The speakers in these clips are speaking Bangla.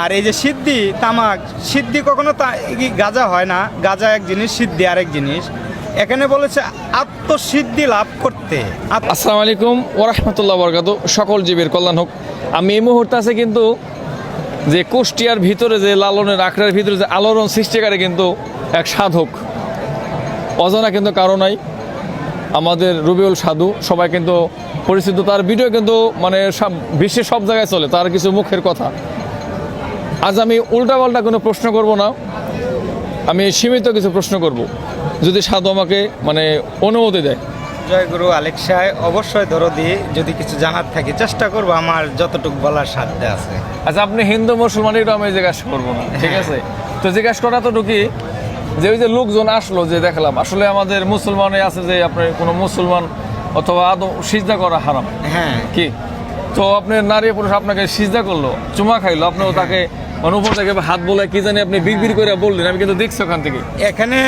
আর এই যে সিদ্ধি, তামাক, সিদ্ধি কখনো গাজা হয় না। গাজা এক জিনিস, সিদ্ধি আরেক জিনিস। এখানে বলেছে, আত্মসিদ্ধি লাভ করতে। আসসালামু আলাইকুম ওরহমতুল্লাহ বরকাত সকল জীবের কল্যাণ হোক। আমি এই মুহূর্তে আছে কিন্তু যে কুষ্টিয়ার ভিতরে, যে লালনের আখড়ার ভিতরে, যে আলোড়ন সৃষ্টিকারে কিন্তু এক সাধক। অজানা কিন্তু কারও নাই। আমাদের রবিউল সাধু, সবাই কিন্তু পরিচিত। তার ভিডিও কিন্তু মানে সব বিশ্বের সব জায়গায় চলে, তার কিছু মুখের কথা। আজ আমি উল্টাপাল্টা কোনো প্রশ্ন করব না। আমি সীমিত কিছু প্রশ্ন করব। যদি সাধু আমাকে মানে অনুমতি দেয়। জয় গুরু আলেকসায় অবশ্যই দরদি যদি কিছু জানার থাকে চেষ্টা করব আমার যতটুকু বলার সাধ্য আছে। আচ্ছা আপনি হিন্দু মুসলমান এটা আমি জিজ্ঞাসা করব না ঠিক আছে? তো জিজ্ঞাসা করা তো ঢুকি যে ওই যে লোকজন আসলো যে দেখলাম আসলে আমাদের মুসলমানে আছে যে আপনার কোনো মুসলমান অথবা আদৌ সিজদা করা হারাম। হ্যাঁ। কি? তো আপনার নারী পুরুষ আপনাকে সিজদা করল চুমা খাইলো আপনিও তাকে থেকে হাত বলে কি জানি আপনি করে বললেন আমি কিন্তু দেখছি ওখান থেকে। এখানে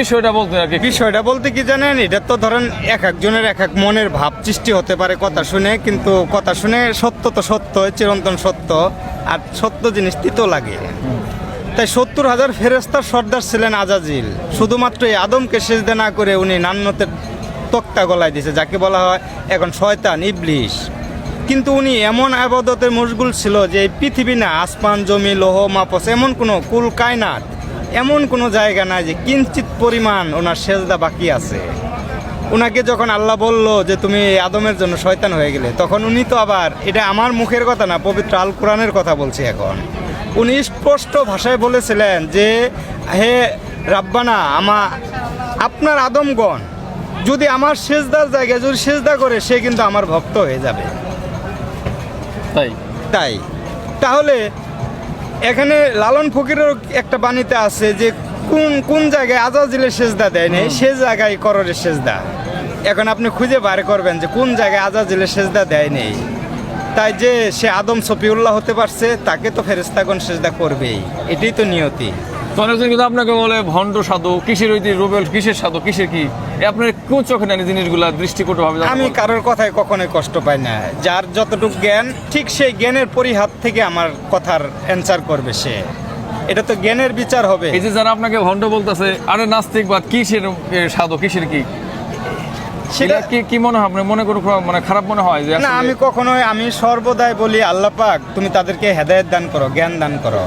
বিষয়টা বলতেন আর কি। বিষয়টা বলতে কি জানেন এটা তো ধরেন এক একজনের এক এক মনের ভাব সৃষ্টি হতে পারে কথা শুনে কিন্তু কথা শুনে সত্য তো সত্য চিরন্তন সত্য আর সত্য জিনিস তিতো লাগে। তাই সত্তর হাজার ফেরেস্তার সর্দার ছিলেন আজাজিল। শুধুমাত্র এই আদমকে সেজদা না করে উনি নান্নতের তক্তা গলায় দিয়েছে যাকে বলা হয় এখন শয়তান ইবলিশ। কিন্তু উনি এমন আবাদতে মশগুল ছিল যে পৃথিবী না, আসমান, জমি, লোহ, মাপস, এমন কোনো কুল কায়নাত, এমন কোনো জায়গা নাই যে কিঞ্চিত পরিমাণ ওনার সেজদা বাকি আছে। ওনাকে যখন আল্লাহ বলল যে তুমি আদমের জন্য শয়তান হয়ে গেলে, তখন উনি তো আবার, এটা আমার মুখের কথা না, পবিত্র আল কোরআনের কথা বলছি এখন। উনি স্পষ্ট ভাষায় বলেছিলেন যে, হে রাব্বানা, আমা, আপনার আদমগণ, যদি আমার সেজদার জায়গায় যদি সেজদা করে, সে কিন্তু আমার ভক্ত হয়ে যাবে। তাই? তাই। তাহলে এখানে লালন ফকিরেরও একটা বাণীতে আছে যে কোন কোন জায়গায় আজাজিলে সেজদা দেয় নেই সে জায়গায় কররের সেজদা। এখন আপনি খুঁজে বার করবেন যে কোন জায়গায় আজাজিলে সেজদা দেয় নেই। তাই যে সে আদম সফিউল্লাহ হতে পারছে তাকে তো ফেরেস্তাগণ সেজদা করবেই। এটাই তো নিয়তি। অনেকজন কিন্তু আপনাকে বলে ভণ্ড সাধু কিসের ওই রুবেল কিসের সাধু কিসের কি? এ আপনার কোন চোখে নেন জিনিসগুলা দৃষ্টিকটু ভাবে আমি কারোর কথায় কখনোই কষ্ট পাই না। যার যতটুকু জ্ঞান ঠিক সেই জ্ঞানের পরিহাত থেকে আমার কথার অ্যান্সার করবে সে। এটা তো জ্ঞানের বিচার হবে। এই যে যারা আপনাকে ভণ্ড বলতেছে আরে নাস্তিক বা কিসের সাধু কিসের কি? সেটা কি কি মনে হয় আপনার? মনে কোনো মানে খারাপ মনে হয় যে না আমি কখনোই আমি সর্বদাই বলি আল্লাহ পাক তুমি তাদেরকে হেদায়েত দান করো জ্ঞান দান করো।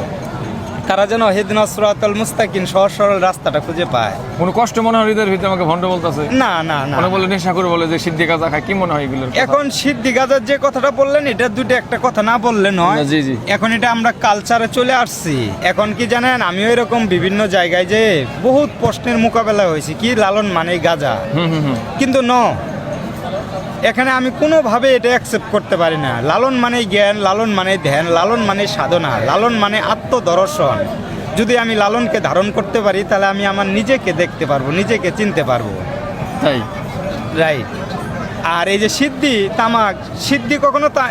তারা যেন হেদিন সুরাতল মুস্তাকিন সহজ সরল রাস্তাটা খুঁজে পায়। কোনো কষ্ট মনে হয় হৃদয়ের ভিতরে আমাকে ভণ্ড বলতেছে? না না না। অনেক বলে নেশা করে বলে যে সিদ্ধি গাজা খায় কি মনে হয় এগুলোর কথা? এখন সিদ্ধি গাজার যে কথাটা বললেন এটা দুটো একটা কথা না বললে নয়। জি, জি। এখন এটা আমরা কালচারে চলে আসছি। এখন কি জানেন আমিও এরকম বিভিন্ন জায়গায় যে বহুত প্রশ্নের মোকাবেলা হয়েছি কি লালন মানে গাজা? কিন্তু ন এখানে আমি কোনোভাবে এটা অ্যাকসেপ্ট করতে পারি না। লালন মানে জ্ঞান লালন মানে ধ্যান লালন মানে সাধনা লালন মানে আত্মদর্শন। যদি আমি লালনকে ধারণ করতে পারি তাহলে আমি আমার নিজেকে দেখতে পারব নিজেকে চিনতে পারব। তাই? রাইট আর এই যে সিদ্ধি তামাক সিদ্ধি কখনো তা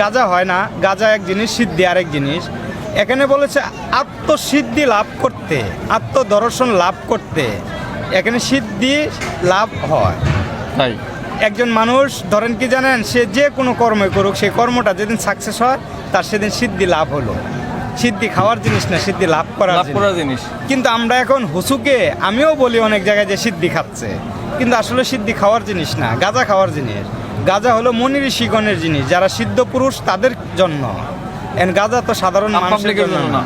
গাজা হয় না? গাজা এক জিনিস সিদ্ধি আরেক জিনিস। এখানে বলেছে আত্মসিদ্ধি লাভ করতে আত্মদর্শন লাভ করতে। এখানে সিদ্ধি লাভ হয়। তাই? একজন মানুষ ধরেন কি জানেন সে যে কোনো কর্মই করুক সেই কর্মটা যেদিন সাকসেস হয় তার সেদিন সিদ্ধি লাভ হলো। সিদ্ধি খাওয়ার জিনিস না সিদ্ধি লাভ করার জিনিস। কিন্তু আমরা এখন হুসুকে আমিও বলি অনেক জায়গায় যে সিদ্ধি খাচ্ছে। কিন্তু আসলে সিদ্ধি খাওয়ার জিনিস না গাঁজা খাওয়ার জিনিস। গাঁজা হলো মনি ঋষিগণের জিনিস যারা সিদ্ধ পুরুষ তাদের জন্য। এন গাঁজা তো সাধারণ মানুষের জন্য না।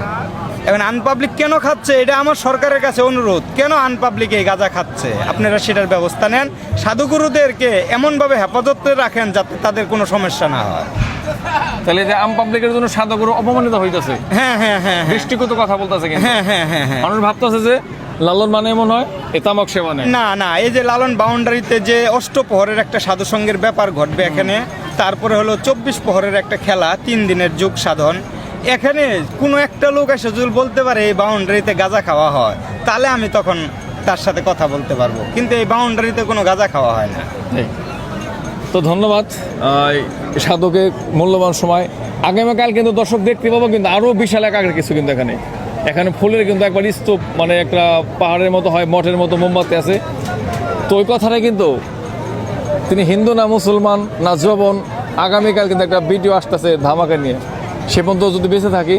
এখন আনপাবলিক কেন খাচ্ছে? এটা আমার সরকারের কাছে অনুরোধ। কেন আনপাবলিক এই গাঁজা খাচ্ছে? আপনারা সেটার ব্যবস্থা নেন। সাধুগুরুদেরকে এমনভাবে হেফাজতে রাখেন যাতে তাদের কোনো সমস্যা না হয়। তাহলে যে আম পাবলিকের জন্য সাদা গরু অপমানিত হইতাছে। হ্যাঁ হ্যাঁ হ্যাঁ হ্যাঁ। দৃষ্টিগত কথা বলতেছে কিন্তু। হ্যাঁ হ্যাঁ হ্যাঁ হ্যাঁ। মানুষ ভাবতেছে যে লালন মানে এমন হয় এ তামাক সে মানে না না এই যে লালন বাউন্ডারিতে যে অষ্টপ্রহরের একটা সাধু সঙ্গের ব্যাপার ঘটবে এখানে তারপরে হলো চব্বিশ প্রহরের একটা খেলা তিন দিনের যুগ সাধন। এখানে কোনো একটা লোক এসে যদি বলতে পারে এই বাউন্ডারিতে গাঁজা খাওয়া হয়, তাহলে আমি তখন তার সাথে কথা বলতে পারব। কিন্তু এই বাউন্ডারিতে কোনো গাঁজা খাওয়া হয় না। তো ধন্যবাদ। সাধকের মূল্যবান সময়। আগামীকাল কিন্তু দর্শক দেখতে পাবো, কিন্তু আরও বিশাল একাগের কিছু কিন্তু এখানে। এখানে ফুলের কিন্তু একবার স্তূপ মানে একটা পাহাড়ের মতো হয়, মঠের মতো মোমবাতি আছে। তো ওই কথাটা কিন্তু তিনি হিন্দু না মুসলমান না জবন আগামীকাল কিন্তু একটা ভিডিও আসতেছে ধামাকা নিয়ে। সে পর্যন্ত যদি বেঁচে থাকি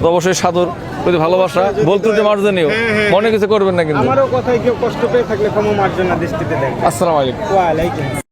তো অবশ্যই সাধুর প্রতি ভালোবাসা। বলতে যে মার্জনীয়। হ্যাঁ, হ্যাঁ, মনে কিছু করবেন না কিন্তু। আমারও কথায় কেউ কষ্ট পেয়ে থাকলে ক্ষমা মার্জনা দৃষ্টিতে আসসালামু আলাইকুম।